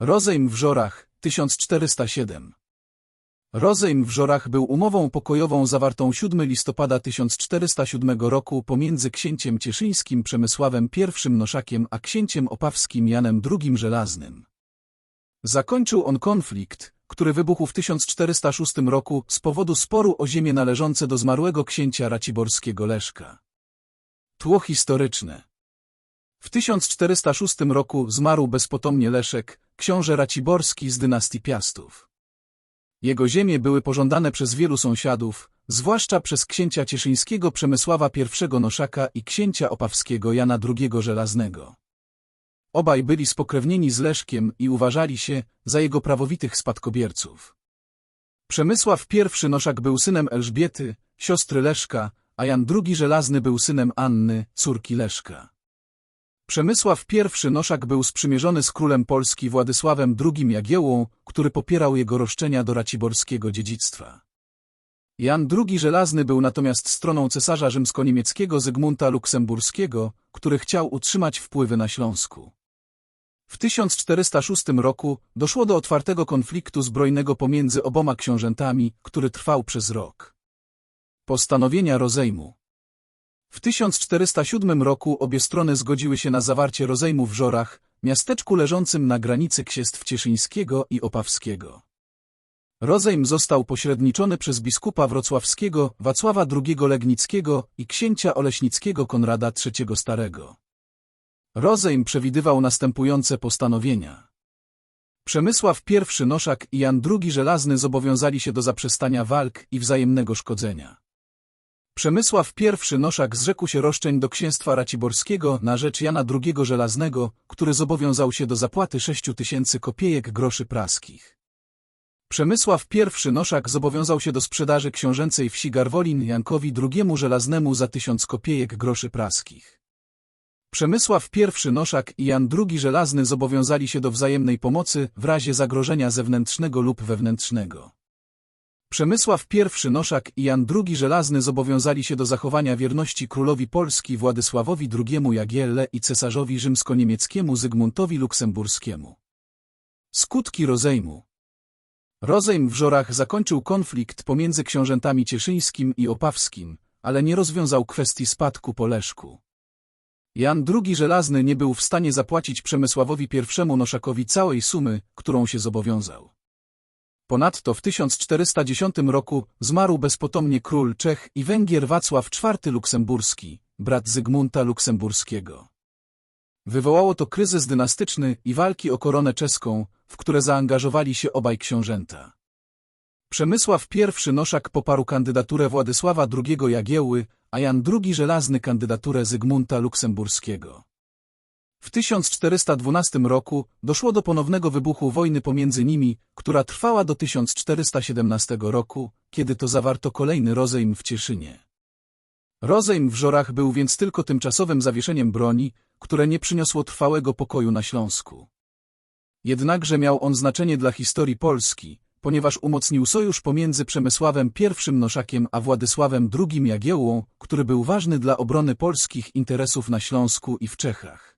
Rozejm w Żorach, 1407 Rozejm w Żorach był umową pokojową zawartą 7 listopada 1407 roku pomiędzy księciem cieszyńskim Przemysławem I Noszakiem a księciem opawskim Janem II Żelaznym. Zakończył on konflikt, który wybuchł w 1406 roku z powodu sporu o ziemię należące do zmarłego księcia raciborskiego Leszka. Tło historyczne W 1406 roku zmarł bezpotomnie Leszek, książę raciborski z dynastii Piastów. Jego ziemie były pożądane przez wielu sąsiadów, zwłaszcza przez księcia cieszyńskiego Przemysława I Noszaka i księcia opawskiego Jana II Żelaznego. Obaj byli spokrewnieni z Leszkiem i uważali się za jego prawowitych spadkobierców. Przemysław I Noszak był synem Elżbiety, siostry Leszka, a Jan II Żelazny był synem Anny, córki Leszka. Przemysław I Noszak był sprzymierzony z królem Polski Władysławem II Jagiełłą, który popierał jego roszczenia do raciborskiego dziedzictwa. Jan II Żelazny był natomiast stroną cesarza rzymsko-niemieckiego Zygmunta Luksemburskiego, który chciał utrzymać wpływy na Śląsku. W 1406 roku doszło do otwartego konfliktu zbrojnego pomiędzy oboma książętami, który trwał przez rok. Postanowienia rozejmu W 1407 roku obie strony zgodziły się na zawarcie rozejmu w Żorach, miasteczku leżącym na granicy księstw cieszyńskiego i opawskiego. Rozejm został pośredniczony przez biskupa wrocławskiego Wacława II Legnickiego i księcia oleśnickiego Konrada III Starego. Rozejm przewidywał następujące postanowienia. Przemysław I Noszak i Jan II Żelazny zobowiązali się do zaprzestania walk i wzajemnego szkodzenia. Przemysław I Noszak zrzekł się roszczeń do księstwa raciborskiego na rzecz Jana II Żelaznego, który zobowiązał się do zapłaty 6 tysięcy kopiejek groszy praskich. Przemysław I Noszak zobowiązał się do sprzedaży książęcej wsi Garwolin Jankowi II Żelaznemu za tysiąc kopiejek groszy praskich. Przemysław I Noszak i Jan II Żelazny zobowiązali się do wzajemnej pomocy w razie zagrożenia zewnętrznego lub wewnętrznego. Przemysław I Noszak i Jan II Żelazny zobowiązali się do zachowania wierności królowi Polski Władysławowi II Jagielle i cesarzowi rzymsko-niemieckiemu Zygmuntowi Luksemburskiemu. Skutki rozejmu Rozejm w Żorach zakończył konflikt pomiędzy książętami cieszyńskim i opawskim, ale nie rozwiązał kwestii spadku po Leszku. Jan II Żelazny nie był w stanie zapłacić Przemysławowi I Noszakowi całej sumy, którą się zobowiązał. Ponadto w 1410 roku zmarł bezpotomnie król Czech i Węgier Wacław IV Luksemburski, brat Zygmunta Luksemburskiego. Wywołało to kryzys dynastyczny i walki o koronę czeską, w które zaangażowali się obaj książęta. Przemysław I Noszak poparł kandydaturę Władysława II Jagiełły, a Jan II Żelazny kandydaturę Zygmunta Luksemburskiego. W 1412 roku doszło do ponownego wybuchu wojny pomiędzy nimi, która trwała do 1417 roku, kiedy to zawarto kolejny rozejm w Cieszynie. Rozejm w Żorach był więc tylko tymczasowym zawieszeniem broni, które nie przyniosło trwałego pokoju na Śląsku. Jednakże miał on znaczenie dla historii Polski, ponieważ umocnił sojusz pomiędzy Przemysławem I Noszakiem a Władysławem II Jagiełłą, który był ważny dla obrony polskich interesów na Śląsku i w Czechach.